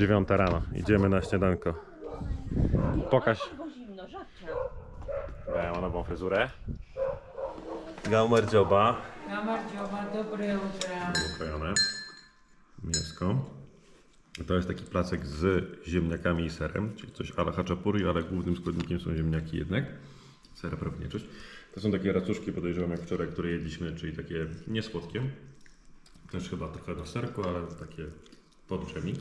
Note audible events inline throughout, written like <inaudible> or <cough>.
Dziewiąta rano. Idziemy na śniadanko. Pokaż. Zimno, żabcia. Ja mam nową fryzurę. Gaumer dzioba. Kamardziowa, dobre utro. Ukrojone. Mięsko. To jest taki placek z ziemniakami i serem, czyli coś ala haczapuri, ale głównym składnikiem są ziemniaki jednak. Ser pewnie czuć. To są takie racuszki, podejrzewam jak wczoraj, które jedliśmy, czyli takie niesłodkie. Też chyba trochę do serku, ale takie pod drzemi.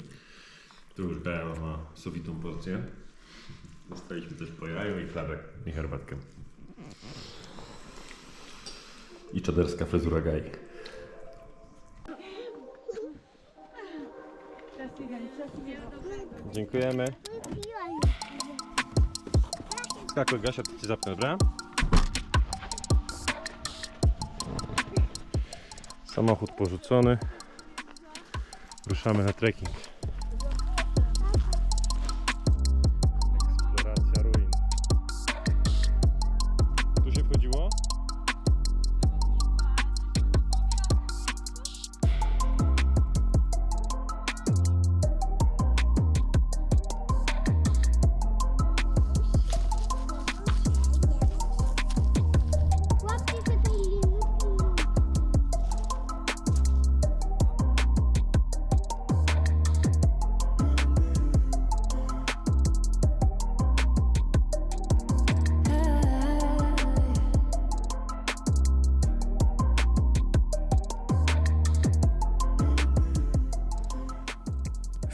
Tu już Gaja ma sowitą porcję. Dostaliśmy też po jaju i chlebek i herbatkę. I czaderska fryzura Gai. Dziękujemy. Skakuj Gasia, to ci zapnę, dobra? Samochód porzucony. Ruszamy na trekking.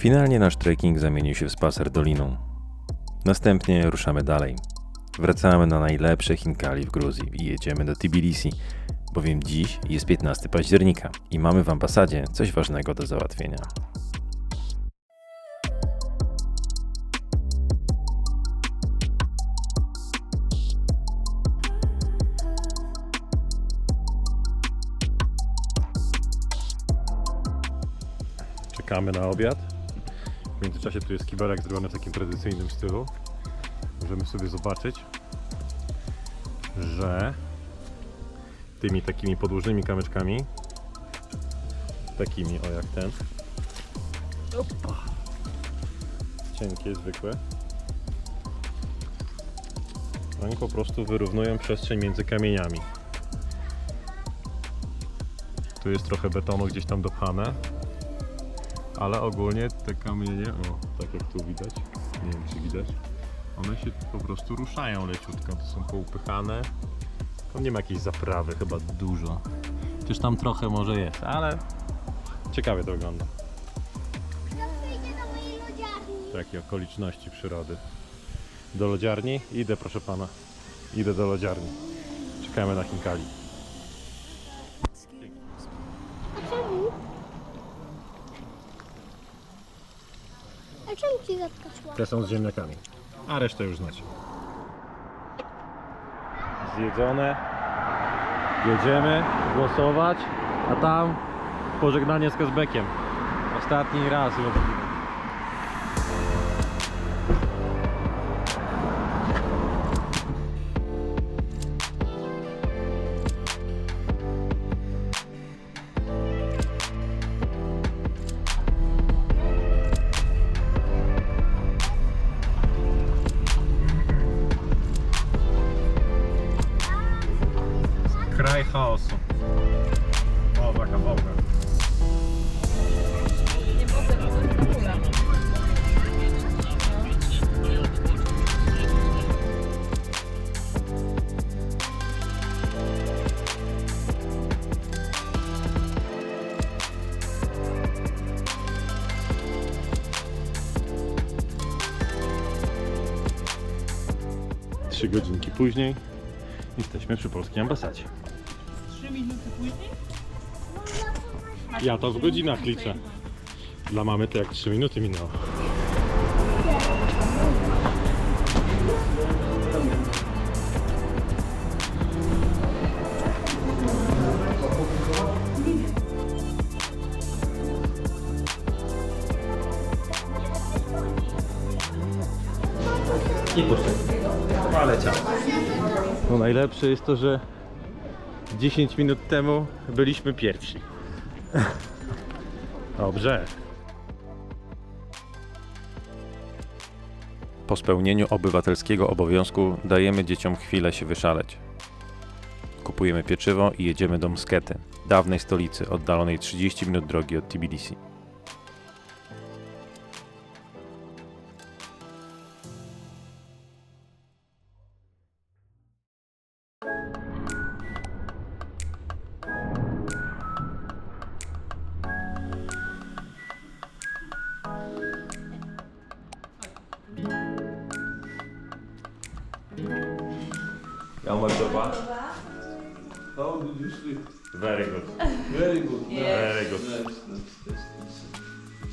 Finalnie nasz trekking zamienił się w spacer doliną. Następnie ruszamy dalej. Wracamy na najlepsze Chinkali w Gruzji i jedziemy do Tbilisi, bowiem dziś jest 15 października i mamy w ambasadzie coś ważnego do załatwienia. Czekamy na obiad. Międzyczasie tu jest kibelek zrobiony w takim tradycyjnym stylu. Możemy sobie zobaczyć, że tymi takimi podłużnymi kamyczkami, takimi o jak ten, opa, cienkie, zwykłe, oni po prostu wyrównują przestrzeń między kamieniami. Tu jest trochę betonu gdzieś tam dopchane, ale ogólnie te kamienie, o, tak jak tu widać, nie wiem czy widać, one się po prostu ruszają leciutko, to są poupychane. Tam nie ma jakiejś zaprawy, chyba dużo. Chociaż tam trochę może jest, ale ciekawie to wygląda. Takie okoliczności przyrody. Do lodziarni? Idę proszę pana. Idę do lodziarni. Czekamy na Chinkali. A czemu? A czemu ci Te są z ziemniakami, a resztę już znacie. Zjedzone. Jedziemy głosować, a tam pożegnanie z Kozbekiem. Ostatni raz Trzy godzinki później jesteśmy przy polskiej ambasadzie. Trzy minuty później? Ja to w godzinach liczę. Dla mamy to jak 3 minuty minęło. Najlepsze jest to, że 10 minut temu byliśmy pierwsi. <laughs> Dobrze. Po spełnieniu obywatelskiego obowiązku dajemy dzieciom chwilę się wyszaleć. Kupujemy pieczywo i jedziemy do Mskety, dawnej stolicy oddalonej 30 minut drogi od Tbilisi.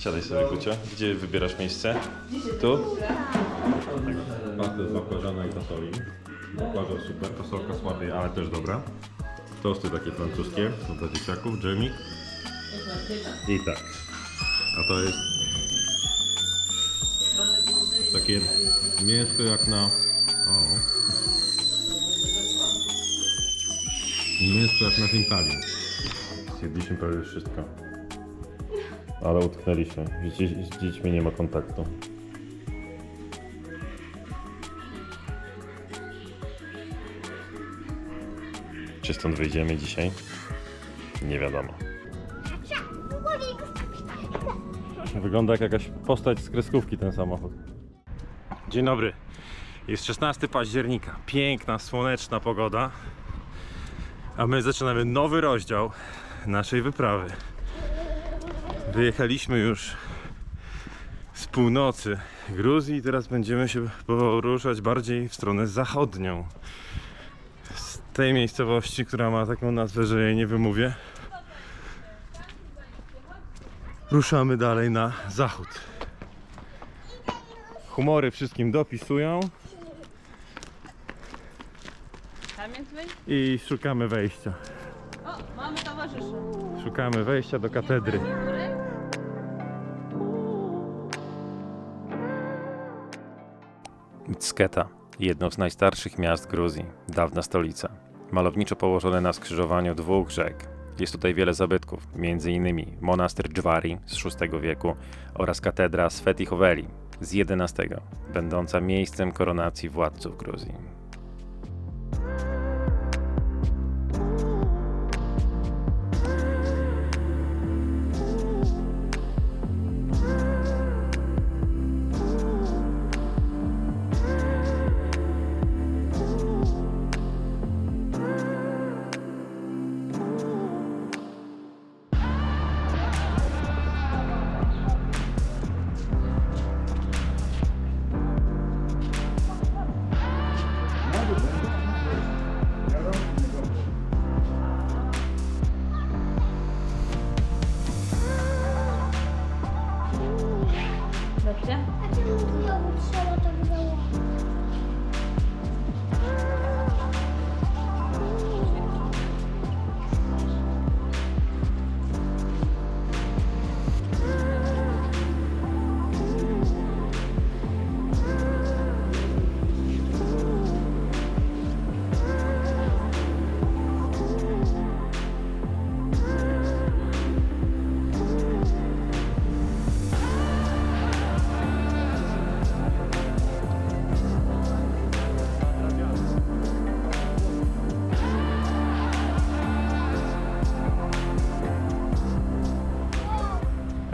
Siadaj sobie, Kucio. Gdzie wybierasz miejsce? Tu? Pasty z bakłażana i fasoli. Bakłażan super, fasolka słabiej, ale też dobra. Tosty takie francuskie, są dla dzieciaków, dżemik. I tak. A to jest takie mięsko jak na... O. Mięsko jak na Zimpali. Zjedliśmy prawie wszystko. Ale utknęliśmy. Z, dzie- z dziećmi nie ma kontaktu. Czy stąd wyjdziemy dzisiaj? Nie wiadomo. Wygląda jak jakaś postać z kreskówki ten samochód. Dzień dobry. Jest 16 października. Piękna, słoneczna pogoda. A my zaczynamy nowy rozdział naszej wyprawy. Wyjechaliśmy już z północy Gruzji i teraz będziemy się poruszać bardziej w stronę zachodnią. Z tej miejscowości, która ma taką nazwę, że jej nie wymówię. Ruszamy dalej na zachód. Humory wszystkim dopisują i szukamy wejścia. O, mamy. Szukamy wejścia do katedry. Msketa, jedno z najstarszych miast Gruzji, dawna stolica. Malowniczo położone na skrzyżowaniu dwóch rzek. Jest tutaj wiele zabytków, m.in. monastyr Dżwari z VI wieku oraz katedra Sveti Hoveli z XI, będąca miejscem koronacji władców Gruzji.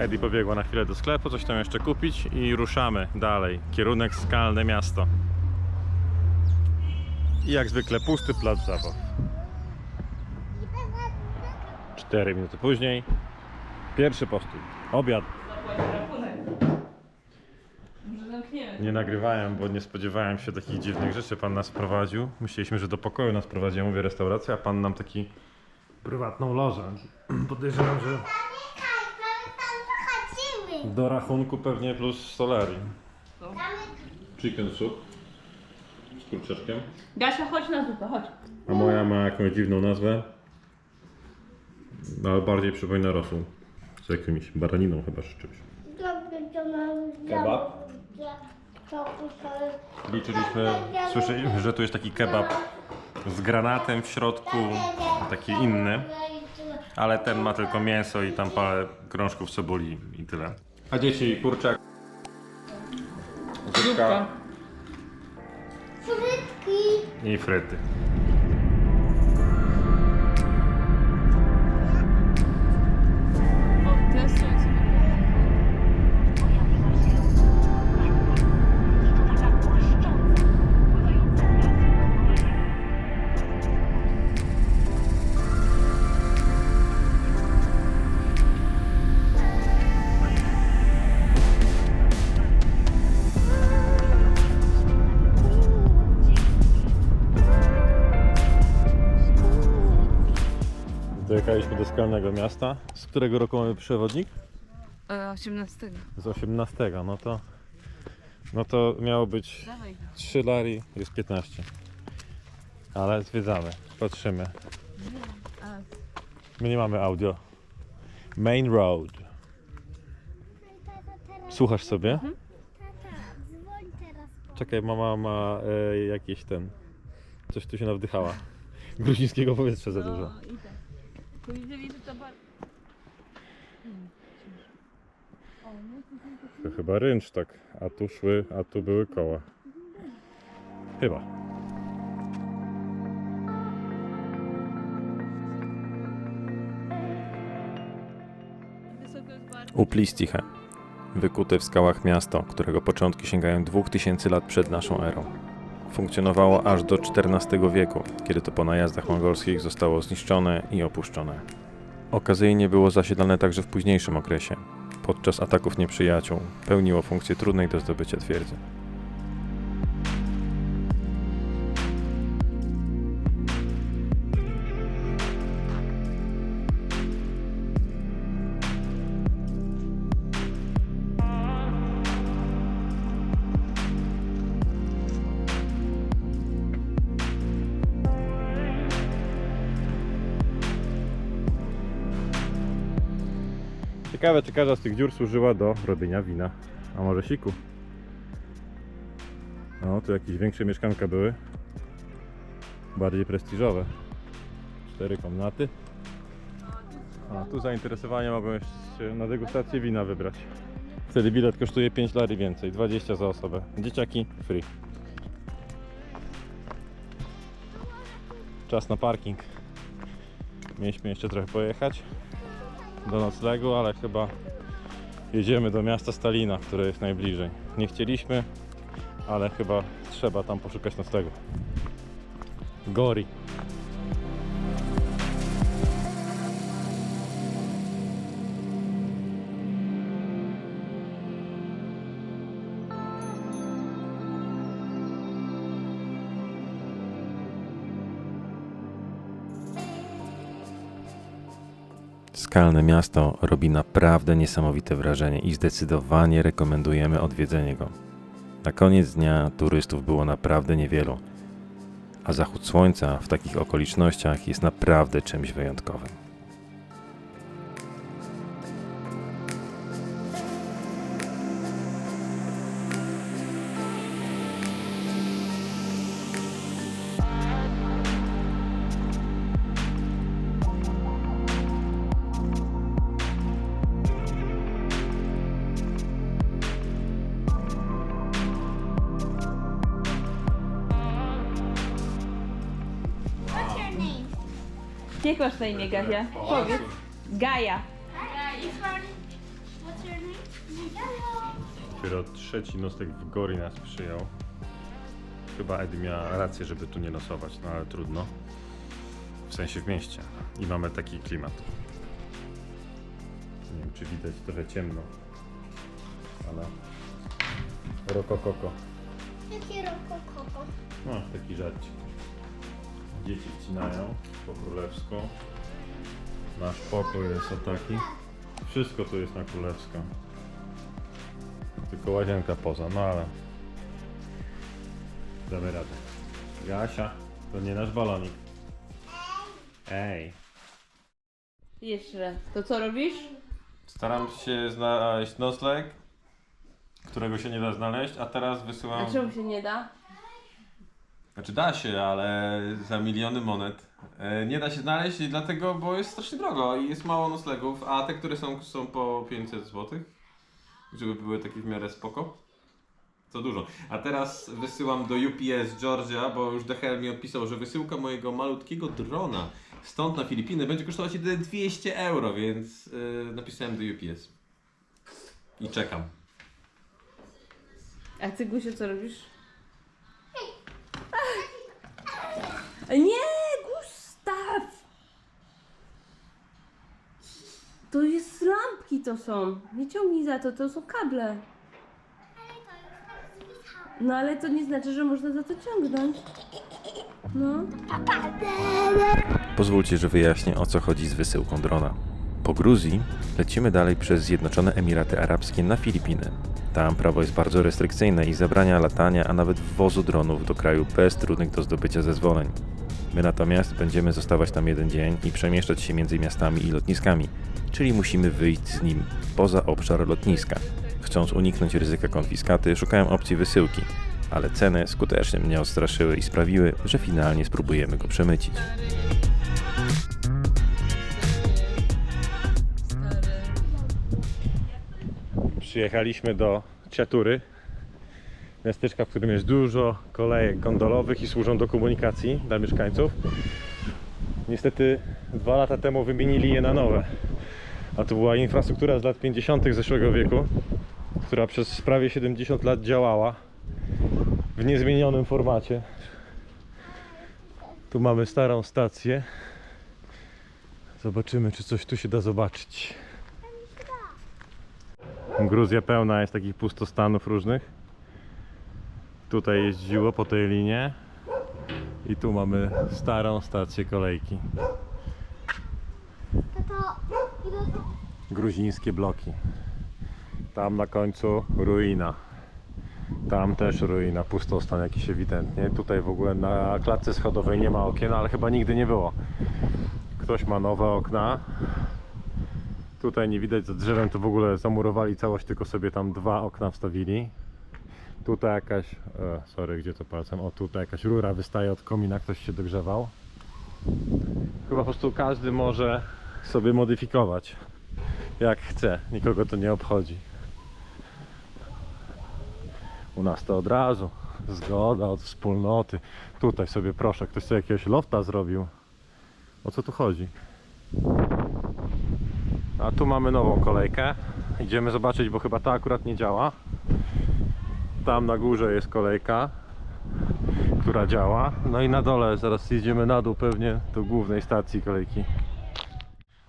Eddie pobiegła na chwilę do sklepu, coś tam jeszcze kupić i ruszamy dalej. Kierunek skalne miasto. I jak zwykle pusty plac zabaw. 4 minuty później. Pierwszy postój. Obiad. Nie nagrywałem, bo nie spodziewałem się takich dziwnych rzeczy. Pan nas prowadził. Myśleliśmy, że do pokoju nas prowadzi, ja mówię restauracja, a pan nam taki prywatną lożę. <clears throat> Podejrzewam, że. Do rachunku pewnie plus solarii. Chicken soup z kurczaczkiem. Gasia, chodź na zupę, chodź. A moja ma jakąś dziwną nazwę. Ale bardziej przypomina rosół. Z jakimś baraniną chyba czy czymś. Dobrze, to mamy. Kebab? Liczyliśmy, słyszeliśmy, że tu jest taki kebab z granatem w środku, taki inny. Ale ten ma tylko mięso i tam parę krążków cebuli i tyle. A dzieci, kurczak. Zupka. Frytki. I fryty. Skalnego miasta. Z którego roku mamy przewodnik? E, 18. Z 18, no to. No to miało być Dawaj. 3 lari, jest 15. Ale zwiedzamy, patrzymy. My nie mamy audio. Main Road. Słuchasz sobie? Po Czekaj, mama ma e, jakiś ten. Coś tu się nawdychała. Gruzińskiego powietrza za dużo. no, i tak. Tu widzę, widzę to bardzo. To chyba rynsz tak. A tu szły, a tu były koła. Chyba. Wysoko jest. Wykute w skałach miasto, którego początki sięgają 2000 lat przed naszą erą. Funkcjonowało aż do XIV wieku, kiedy to po najazdach mongolskich zostało zniszczone i opuszczone. Okazyjnie było zasiedlane także w późniejszym okresie. Podczas ataków nieprzyjaciół pełniło funkcję trudnej do zdobycia twierdzy. Ciekawe, czy każda z tych dziur służyła do robienia wina. A może siku? No, tu jakieś większe mieszkanka były. Bardziej prestiżowe. Cztery komnaty. A tu zainteresowanie mogą jeszcze na degustację wina wybrać. Wtedy bilet kosztuje 5 lary więcej, 20 za osobę. Dzieciaki free. Czas na parking. Mieliśmy jeszcze trochę pojechać do noclegu, ale chyba jedziemy do miasta Stalina, które jest najbliżej. Nie chcieliśmy, ale chyba trzeba tam poszukać noclegu. Gori. Skalne miasto robi naprawdę niesamowite wrażenie i zdecydowanie rekomendujemy odwiedzenie go. Na koniec dnia turystów było naprawdę niewielu, a zachód słońca w takich okolicznościach jest naprawdę czymś wyjątkowym. Jak masz na imię, Gazia? Powiedz. Gaja. Dopiero trzeci nocleg w Gori nas przyjął. Chyba Edy miała rację, żeby tu nie nosować, no ale trudno. W sensie w mieście. I mamy taki klimat. Nie wiem, czy widać trochę ciemno. Ale... Rokokoko. Jakie rokokoko? No, taki żarcik. Dzieci wcinają po królewsku. Nasz pokój jest o taki. Wszystko tu jest na królewsko. Tylko łazienka poza, no ale... Damy radę. Gasia, to nie nasz balonik. Ej. Jeszcze raz. To co robisz? Staram się znaleźć nocleg, którego się nie da znaleźć, a teraz A wysyłam... czemu się nie da? Znaczy da się, ale za miliony monet. E, Nie da się znaleźć i dlatego, bo jest strasznie drogo i jest mało noclegów, a te, które są, są po 500 zł, żeby były takie w miarę spoko. Co dużo. A teraz wysyłam do UPS Georgia, bo już DHL mi odpisał, że wysyłka mojego malutkiego drona stąd na Filipiny będzie kosztować jedynie 200 euro, więc yy, napisałem do UPS. I czekam. A ty, Gusiu, co robisz? Nie, Gustaw! To jest lampki to są. Nie ciągnij za to, to są kable. No ale to nie znaczy, że można za to ciągnąć. No. Pozwólcie, że wyjaśnię o co chodzi z wysyłką drona. Po Gruzji lecimy dalej przez Zjednoczone Emiraty Arabskie na Filipiny. Tam prawo jest bardzo restrykcyjne i zabrania latania, a nawet wwozu dronów do kraju bez trudnych do zdobycia zezwoleń. My natomiast będziemy zostawać tam jeden dzień i przemieszczać się między miastami i lotniskami, czyli musimy wyjść z nim poza obszar lotniska. Chcąc uniknąć ryzyka konfiskaty, szukałem opcji wysyłki, ale ceny skutecznie mnie odstraszyły i sprawiły, że finalnie spróbujemy go przemycić. Przyjechaliśmy do Ciatury, miasteczka, w którym jest dużo kolejek gondolowych i służą do komunikacji dla mieszkańców. Niestety dwa lata temu wymienili je na nowe. A to była infrastruktura z lat 50. zeszłego wieku, która przez prawie 70 lat działała w niezmienionym formacie. Tu mamy starą stację. Zobaczymy, czy coś tu się da zobaczyć. Gruzja pełna jest takich pustostanów różnych. Tutaj jeździło po tej linie. I tu mamy starą stację kolejki. Gruzińskie bloki. Tam na końcu ruina. Tam też ruina, pustostan jakiś ewidentnie. Tutaj w ogóle na klatce schodowej nie ma okien, ale chyba nigdy nie było. Ktoś ma nowe okna. Tutaj nie widać za drzewem, to w ogóle zamurowali całość, tylko sobie tam dwa okna wstawili. Tutaj jakaś, e, sorry, gdzie to palcem? O, tutaj jakaś rura wystaje od komina, ktoś się dogrzewał. Chyba po prostu każdy może sobie modyfikować jak chce, nikogo to nie obchodzi. U nas to od razu zgoda od wspólnoty. Tutaj sobie proszę, ktoś sobie jakiegoś lofta zrobił. O co tu chodzi? A tu mamy nową kolejkę. Idziemy zobaczyć, bo chyba ta akurat nie działa. Tam na górze jest kolejka, która działa. No i na dole zaraz jedziemy na dół pewnie do głównej stacji kolejki.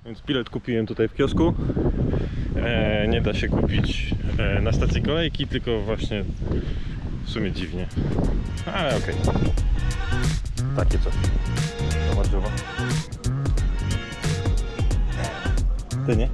Więc bilet kupiłem tutaj w kiosku. E, nie da się kupić e, na stacji kolejki, tylko właśnie w sumie dziwnie. Ale okej. Takie coś. Zobaczymy. Ty nie?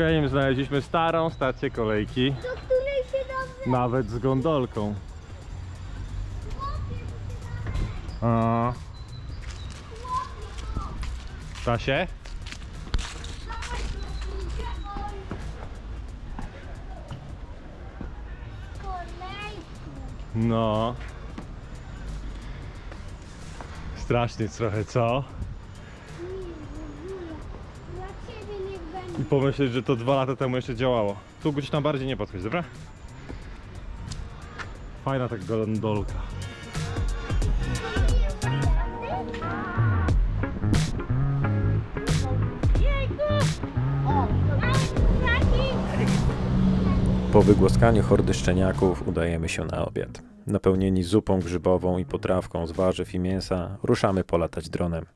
Kolejnym znaleźliśmy starą stację kolejki, Do której się dobrze nawet z gondolką. A. Stasie? No. Strasznie trochę, co? I pomyśleć, że to dwa lata temu jeszcze działało. Tu gdzieś tam bardziej nie podchodź, dobra? Fajna ta gondolka. Po wygłaskaniu hordy szczeniaków udajemy się na obiad. Napełnieni zupą grzybową i potrawką z warzyw i mięsa, ruszamy polatać dronem.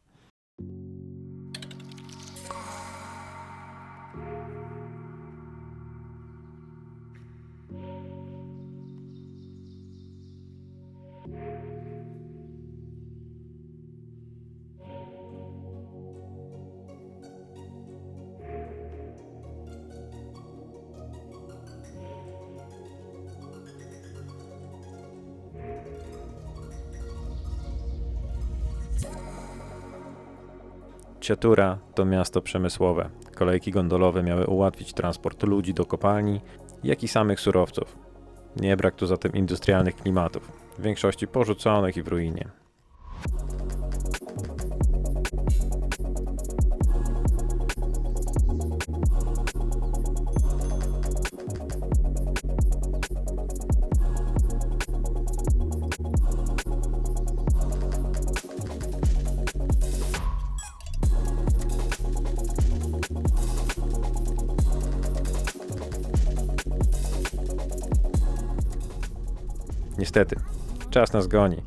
Ciatura to miasto przemysłowe. Kolejki gondolowe miały ułatwić transport ludzi do kopalni, jak i samych surowców. Nie brak tu zatem industrialnych klimatów, w większości porzuconych i w ruinie. Niestety, czas nas goni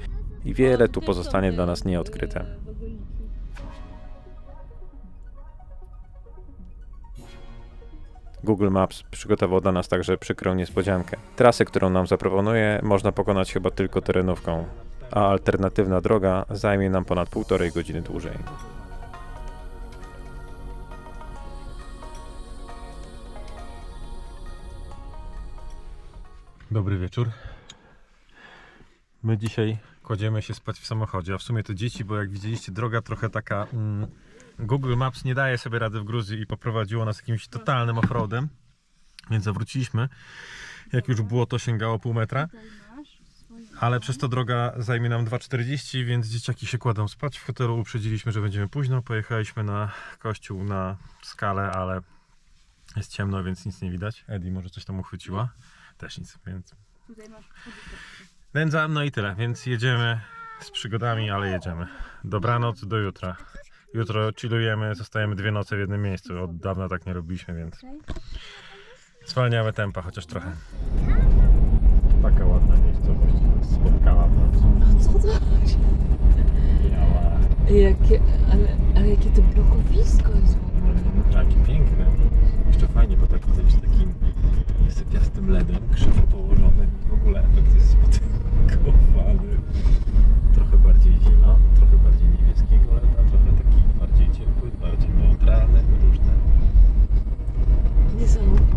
i wiele tu pozostanie dla nas nieodkryte. Google Maps przygotował dla nas także przykrą niespodziankę. Trasę, którą nam zaproponuje, można pokonać chyba tylko terenówką, a alternatywna droga zajmie nam ponad półtorej godziny dłużej. Dobry wieczór. My dzisiaj kładziemy się spać w samochodzie, a w sumie to dzieci, bo jak widzieliście, droga trochę taka. Mm, Google Maps nie daje sobie rady w Gruzji i poprowadziło nas jakimś totalnym offroadem, więc zawróciliśmy. Jak już było, to sięgało pół metra. Ale przez to droga zajmie nam 2,40, więc dzieciaki się kładą spać. W hotelu uprzedziliśmy, że będziemy późno. Pojechaliśmy na kościół na skalę, ale jest ciemno, więc nic nie widać. Eddie może coś tam uchwyciła. Też nic, więc Nędza, no i tyle, więc jedziemy z przygodami, ale jedziemy. Dobranoc, do jutra. Jutro chillujemy, zostajemy dwie noce w jednym miejscu. Od dawna tak nie robiliśmy, więc zwalniamy tempa chociaż trochę. Taka ładna miejscowość nas spotkała w nocy. Co to? Biała. Jakie, ale, ale jakie to blokowisko jest w ogóle. Jakie piękne. Jeszcze fajnie, bo tak z takim niesypiastym ledem, krzywo położonym, w ogóle efekt jest spotykowany. Trochę bardziej zielony, trochę bardziej niebieskiego leda, trochę taki bardziej ciepły, bardziej neutralny, różny. Niesamowite.